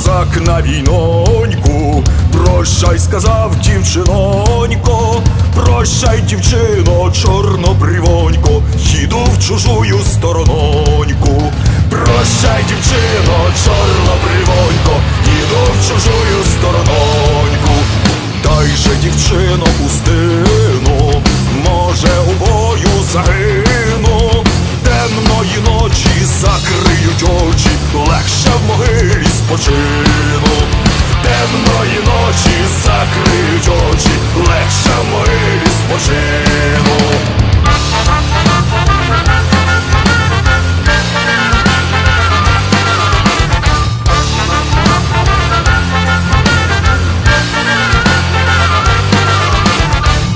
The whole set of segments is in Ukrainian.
спокійноньку. Прощай, сказав дівчинонько, прощай, дівчино, чорнобривонько, їду в чужую сторононьку. Прощай, дівчино, чорнобривонько, їду в чужую сторононьку. Дай же, дівчино, могилі спочину. Темної ночі закриють очі, легше в могилі спочину.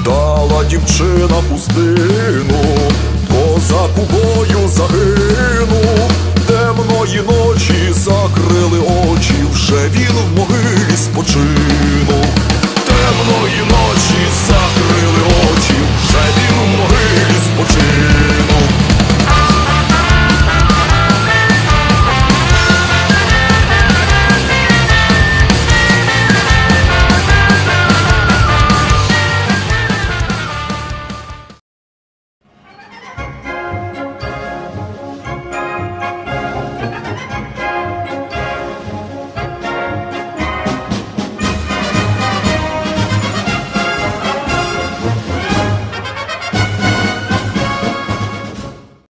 Дала дівчина пустину, козак у бою загинув, глибокий спочинок темної ночі.